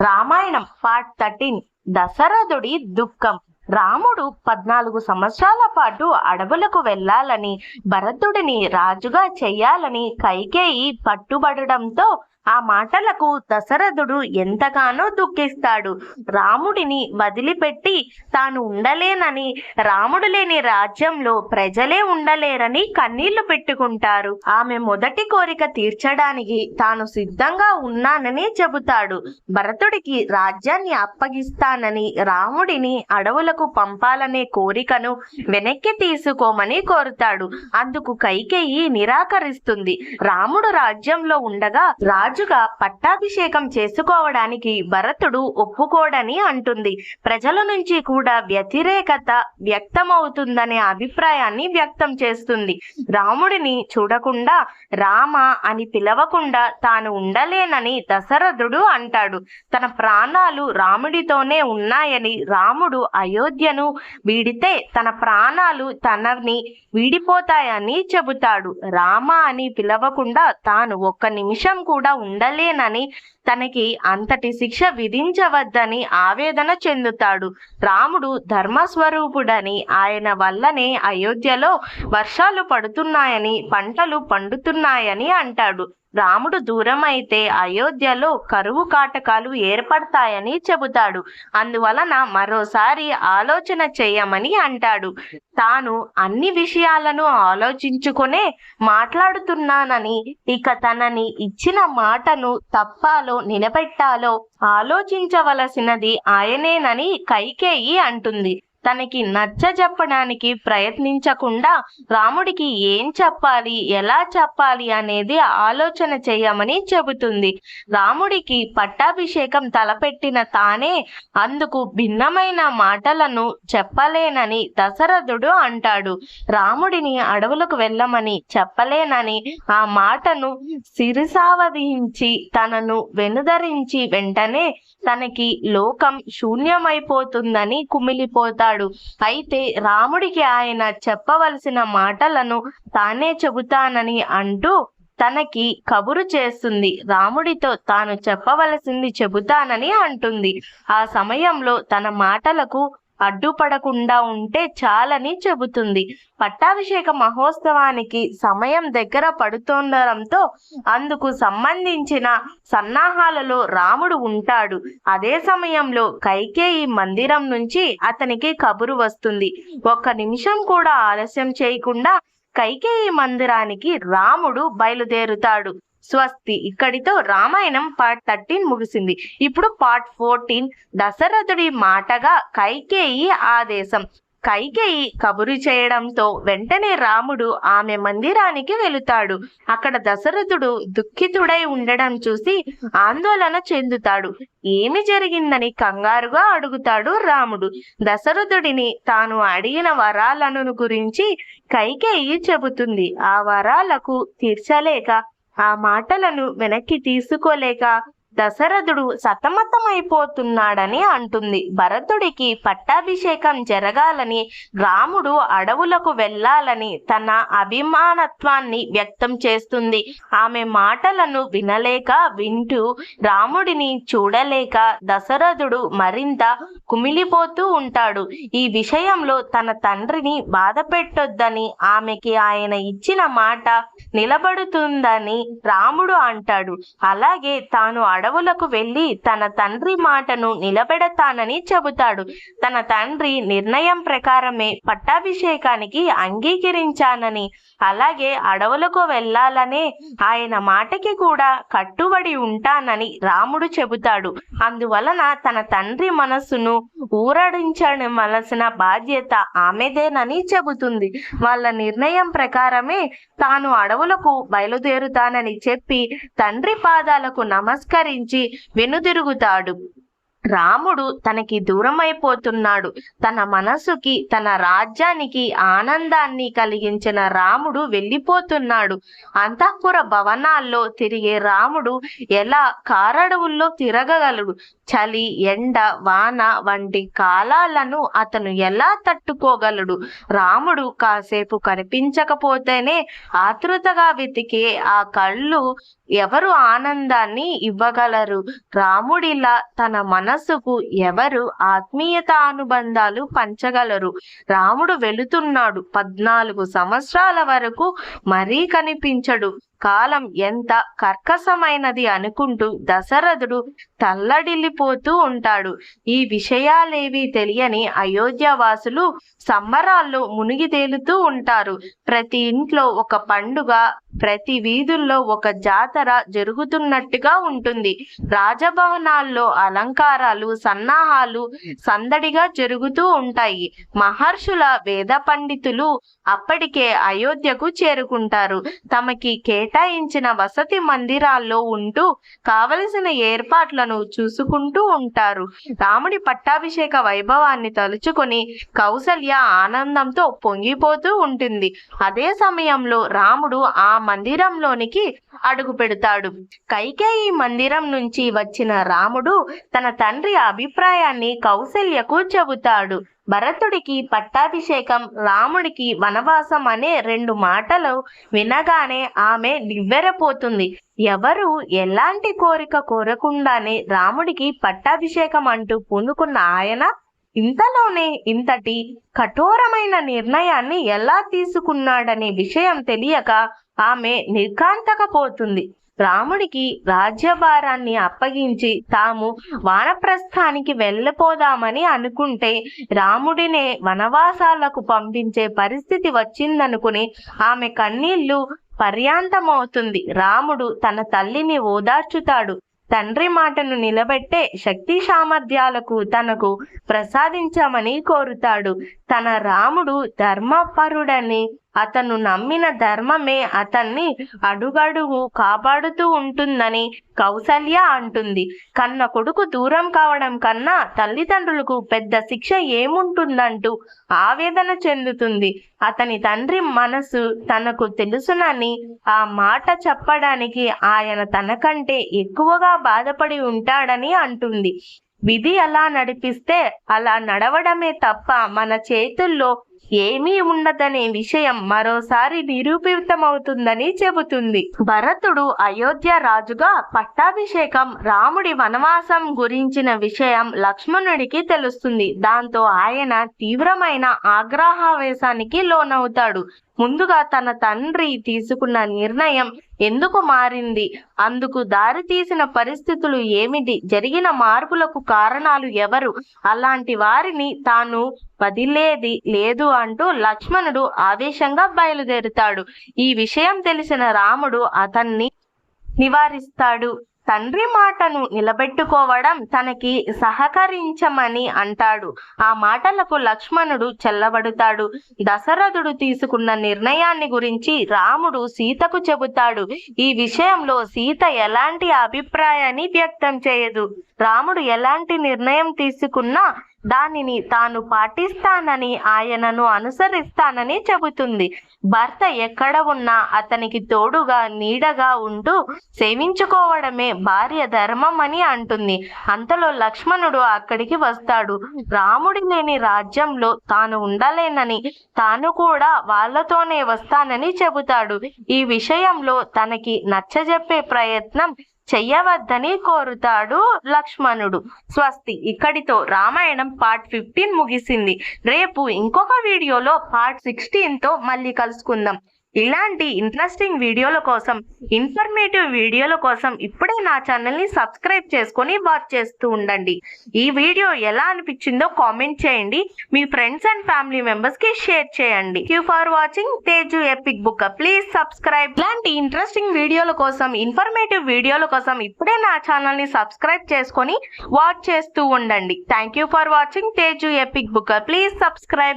Ramayanam part thirteen. దశరథుడి దుఃఖం. రాముడు పద్నాలుగు సంవత్సరాల పాటు అడవులకు వెళ్ళాలని భరతుడిని రాజుగా చెయ్యాలని కైకేయి పట్టుబడడంతో ఆ మాటలకు దశరథుడు ఎంతగానో దుఃఖిస్తాడు. రాముడిని వదిలిపెట్టి తాను ఉండలేనని రాముడు లేని రాజ్యంలో ప్రజలే ఉండలేరని కన్నీళ్ళు పెట్టుకుంటారు. ఆమె మొదటి కోరిక తీర్చడానికి తాను సిద్ధంగా ఉన్నానని చెబుతాడు. భరతుడికి రాజ్యాన్ని అప్పగిస్తానని రాముడిని అడవులకు పంపాలనే కోరికను వెనక్కి తీసుకోమని కోరుతాడు. అందుకు కైకేయి నిరాకరిస్తుంది. రాముడు రాజ్యంలో ఉండగా రాజు రాజుగా పట్టాభిషేకం చేసుకోవడానికి భరతుడు ఒప్పుకోడని అంటుంది. ప్రజల నుంచి కూడా వ్యతిరేకత వ్యక్తమవుతుందనే అభిప్రాయాన్ని వ్యక్తం చేస్తుంది. రాముడిని చూడకుండా రామ అని పిలవకుండా తాను ఉండలేనని దశరథుడు అంటాడు. తన ప్రాణాలు రాముడితోనే ఉన్నాయని రాముడు అయోధ్యను వీడితే తన ప్రాణాలు తనని వీడిపోతాయని చెబుతాడు. రామ అని పిలవకుండా తాను ఒక్క నిమిషం కూడా ఉండలేనని తనకి అంతటి శిక్ష విధించవద్దని ఆవేదన చెందుతాడు. రాముడు ధర్మస్వరూపుడని ఆయన వల్లనే అయోధ్యలో వర్షాలు పడుతున్నాయని పంటలు పండుతున్నాయని అంటాడు. రాముడు దూరమైతే అయోధ్యలో కరువు కాటకాలు ఏర్పడతాయని చెబుతాడు. అందువలన మరోసారి ఆలోచన చేయమని అంటాడు. తాను అన్ని విషయాలను ఆలోచించుకునే మాట్లాడుతున్నానని ఇక తనని ఇచ్చిన మాటను తప్పాలో నిలబెట్టాలో ఆలోచించవలసినది ఆయనేనని కైకేయి అంటుంది. తనకి నచ్చ చెప్పడానికి ప్రయత్నించకుండా రాముడికి ఏం చెప్పాలి ఎలా చెప్పాలి అనేది ఆలోచన చేయమని చెబుతుంది. రాముడికి పట్టాభిషేకం తలపెట్టిన తానే అందుకు భిన్నమైన మాటలను చెప్పలేనని దశరథుడు అంటాడు. రాముడిని అడవులకు వెళ్ళమని చెప్పలేనని ఆ మాటను సిరిసావధించి తనను వెనుదరించి వెంటనే తనకి లోకం శూన్యమైపోతుందని కుమిలిపోతాడు. అయితే రాముడికి ఆయన చెప్పవలసిన మాటలను తానే చెబుతానని అంటూ తనకి కబురు చేస్తుంది. రాముడితో తాను చెప్పవలసింది చెబుతానని అంటుంది. ఆ సమయంలో తన మాటలకు అడ్డుపడకుండా ఉంటే చాలని చెబుతుంది. పట్టాభిషేక మహోత్సవానికి సమయం దగ్గర పడుతుండడంతో అందుకు సంబంధించిన సన్నాహాలలో రాముడు ఉంటాడు. అదే సమయంలో కైకేయి మందిరం నుంచి అతనికి కబురు వస్తుంది. ఒక్క నిమిషం కూడా ఆలస్యం చేయకుండా కైకేయి మందిరానికి రాముడు బయలుదేరుతాడు. స్వస్తి. ఇక్కడితో రామాయణం పార్ట్ థర్టీన్ ముగిసింది. ఇప్పుడు పార్ట్ ఫోర్టీన్ దశరథుడి మాటగా కైకేయి ఆదేశం. కైకేయి కబురు చేయడంతో వెంటనే రాముడు ఆమె మందిరానికి వెళుతాడు. అక్కడ దశరథుడు దుఃఖితుడై ఉండడం చూసి ఆందోళన చెందుతాడు. ఏమి జరిగిందని కంగారుగా అడుగుతాడు రాముడు. దశరథుడిని తాను అడిగిన వరాలను గురించి కైకేయి చెబుతుంది. ఆ వరాలకు తీర్చలేక ఆ మాటలను వెనక్కి తీసుకోలేక దశరథుడు సతమతమైపోతున్నాడని అంటుంది. భరతుడికి పట్టాభిషేకం జరగాలని రాముడు అడవులకు వెళ్ళాలని తన అభిమానత్వాన్ని వ్యక్తం చేస్తుంది. ఆమె మాటలను వినలేక వింటూ రాముడిని చూడలేక దశరథుడు మరింత కుమిలిపోతూ ఉంటాడు. ఈ విషయంలో తన తండ్రిని బాధ పెట్టొద్దని ఆమెకి ఆయన ఇచ్చిన మాట నిలబడుతుందని రాముడు అంటాడు. అలాగే తాను అడవులకు వెళ్ళి తన తండ్రి మాటను నిలబెడతానని చెబుతాడు. తన తండ్రి నిర్ణయం ప్రకారమే పట్టాభిషేకానికి అంగీకరించానని అలాగే అడవులకు వెళ్ళాలనే ఆయన మాటకి కూడా కట్టుబడి ఉంటానని రాముడు చెబుతాడు. అందువలన తన తండ్రి మనస్సును ఊరడించవలసిన బాధ్యత ఆమెదేనని చెబుతుంది. వాళ్ళ నిర్ణయం ప్రకారమే తాను అడవులకు బయలుదేరుతానని చెప్పి తండ్రి పాదాలకు నమస్కరించి వెనుదిరుగుతాడు. రాముడు తనకి దూరమైపోతున్నాడు. తన మనసుకి తన రాజ్యానికి ఆనందాన్ని కలిగించిన రాముడు వెళ్ళిపోతున్నాడు. అంతఃపుర భవనాల్లో తిరిగే రాముడు ఎలా కారడవుల్లో తిరగగలడు? చలి ఎండ వాన వంటి కాలాలను అతను ఎలా తట్టుకోగలడు? రాముడు కాసేపు కనిపించకపోతేనే ఆతృతగా వెతికే ఆ కళ్ళు ఎవరు ఆనందాన్ని ఇవ్వగలరు? రాముడిలా తన మనసుకు ఎవరు ఆత్మీయత అనుబంధాలు పంచగలరు? రాముడు వెళుతున్నాడు. పద్నాలుగు సంవత్సరాల వరకు మరీ కనిపించడు. కాలం ఎంత కర్కశమైనది అనుకుంటూ దశరథుడు తల్లడిల్లిపోతూ ఉంటాడు. ఈ విషయాలేవి తెలియని అయోధ్యవాసులు సంబరాల్లో మునిగి తేలుతూ ఉంటారు. ప్రతి ఇంట్లో ఒక పండుగ ప్రతి వీధుల్లో ఒక జాతర జరుగుతున్నట్టుగా ఉంటుంది. రాజభవనాల్లో అలంకారాలు సన్నాహాలు సందడిగా జరుగుతూ ఉంటాయి. మహర్షుల వేద పండితులు అప్పటికే అయోధ్యకు చేరుకుంటారు. తమకి కేటాయించిన వసతి మందిరాల్లో ఉంటూ కావలసిన ఏర్పాట్లను చూసుకుంటూ ఉంటారు. రాముడి పట్టాభిషేక వైభవాన్ని తలుచుకొని కౌసల్య ఆనందంతో పొంగిపోతూ ఉంటుంది. అదే సమయంలో రాముడు ఆ మందిరంలోనికి అడుగు పెడతాడు. కైకేయి మందిరం నుంచి వచ్చిన రాముడు తన తండ్రి అభిప్రాయాన్ని కౌసల్యకు చెబుతాడు. భరతుడికి పట్టాభిషేకం రాముడికి వనవాసం అనే రెండు మాటలు వినగానే ఆమె నివ్వెరపోతుంది. ఎవరు ఎలాంటి కోరిక కోరకుండానే రాముడికి పట్టాభిషేకం అంటూ పూనుకున్న ఆయన? ఇంతలోనే ఇంతటి కఠోరమైన నిర్ణయాన్ని ఎలా తీసుకున్నాడనే విషయం తెలియక ఆమె నిర్ఘాంతకపోతుంది. రాముడికి రాజ్యభారాన్ని అప్పగించి తాము వానప్రస్థానికి వెళ్ళిపోదామని అనుకుంటే రాముడినే వనవాసాలకు పంపించే పరిస్థితి వచ్చిందనుకుని ఆమె కన్నీళ్ళు పర్యాంతమవుతుంది. రాముడు తన తల్లిని ఓదార్చుతాడు. తండ్రి మాటను నిలబెట్టే శక్తి సామర్థ్యాలకు తనకు ప్రసాదించమని కోరుతాడు. తన రాముడు ధర్మపరుడని అతను నమ్మిన ధర్మమే అతన్ని అడుగడుగు కాపాడుతూ ఉంటుందని కౌసల్య అంటుంది. కన్న కొడుకు దూరం కావడం కన్నా తల్లిదండ్రులకు పెద్ద శిక్ష ఏముంటుందంటూ ఆవేదన చెందుతుంది. అతని తండ్రి మనసు తనకు తెలుసునని ఆ మాట చెప్పడానికి ఆయన తనకంటే ఎక్కువగా బాధపడి ఉంటాడని అంటుంది. విధి అలా నడిపిస్తే అలా నడవడమే తప్ప మన చేతుల్లో ఏమీ ఉండదనే విషయం మరోసారి నిరూపితమవుతుందని చెబుతుంది. భరతుడు అయోధ్య రాజుగా పట్టాభిషేకం రాముడి వనవాసం గురించిన విషయం లక్ష్మణుడికి తెలుస్తుంది. దాంతో ఆయన తీవ్రమైన ఆగ్రహావేశానికి లోనవుతాడు. ముందుగా తన తండ్రి తీసుకున్న నిర్ణయం ఎందుకు మారింది? అందుకు దారి తీసిన పరిస్థితులు ఏమిటి? జరిగిన మార్పులకు కారణాలు ఎవరు? అలాంటి వారిని తాను వదిలేది లేదు అంటూ లక్ష్మణుడు ఆవేశంగా బయలుదేరుతాడు. ఈ విషయం తెలిసిన రాముడు అతన్ని నివారిస్తాడు. తండ్రి మాటను నిలబెట్టుకోవడం తనకి సహకరించమని అంటాడు. ఆ మాటలకు లక్ష్మణుడు చెల్లబడుతాడు. దశరథుడు తీసుకున్న నిర్ణయాన్ని గురించి రాముడు సీతకు చెబుతాడు. ఈ విషయంలో సీత ఎలాంటి అభిప్రాయాన్ని వ్యక్తం చేయదు. రాముడు ఎలాంటి నిర్ణయం తీసుకున్నా దానిని తాను పాటిస్తానని ఆయనను అనుసరిస్తానని చెబుతుంది. భర్త ఎక్కడ ఉన్నా అతనికి తోడుగా నీడగా ఉంటూ సేవించుకోవడమే భార్య ధర్మం అని అంటుంది. అంతలో లక్ష్మణుడు అక్కడికి వస్తాడు. రాముడి లేని రాజ్యంలో తాను ఉండలేనని తాను కూడా వాళ్ళతోనే వస్తానని చెబుతాడు. ఈ విషయంలో తనకి నచ్చజెప్పే ప్రయత్నం చెయ్యవద్దని కోరుతాడు లక్ష్మణుడు. స్వస్తి. ఇక్కడితో రామాయణం పార్ట్ ఫిఫ్టీన్ ముగిసింది. రేపు ఇంకొక వీడియోలో పార్ట్ సిక్స్టీన్తో మళ్ళీ కలుసుకుందాం. ఇలాంటి ఇంట్రెస్టింగ్ వీడియోల కోసం ఇన్ఫర్మేటివ్ వీడియోల కోసం ఇప్పుడే నా ఛానల్ని సబ్స్క్రైబ్ చేసుకొని వాచ్ చేస్తూ ఉండండి. ఈ వీడియో ఎలా అనిపించిందో కామెంట్ చేయండి. మీ ఫ్రెండ్స్ అండ్ ఫ్యామిలీ మెంబర్స్కి షేర్ చేయండి. You for watching Teju epic book please subscribe ఇలాంటి ఇంట్రెస్టింగ్ వీడియోల కోసం ఇన్ఫర్మేటివ్ వీడియోల కోసం ఇప్పుడే నా ఛానల్ని సబ్స్క్రైబ్ చేసుకొని వాచ్ చేస్తూ ఉండండి. Thank you for watching Teju epic book please subscribe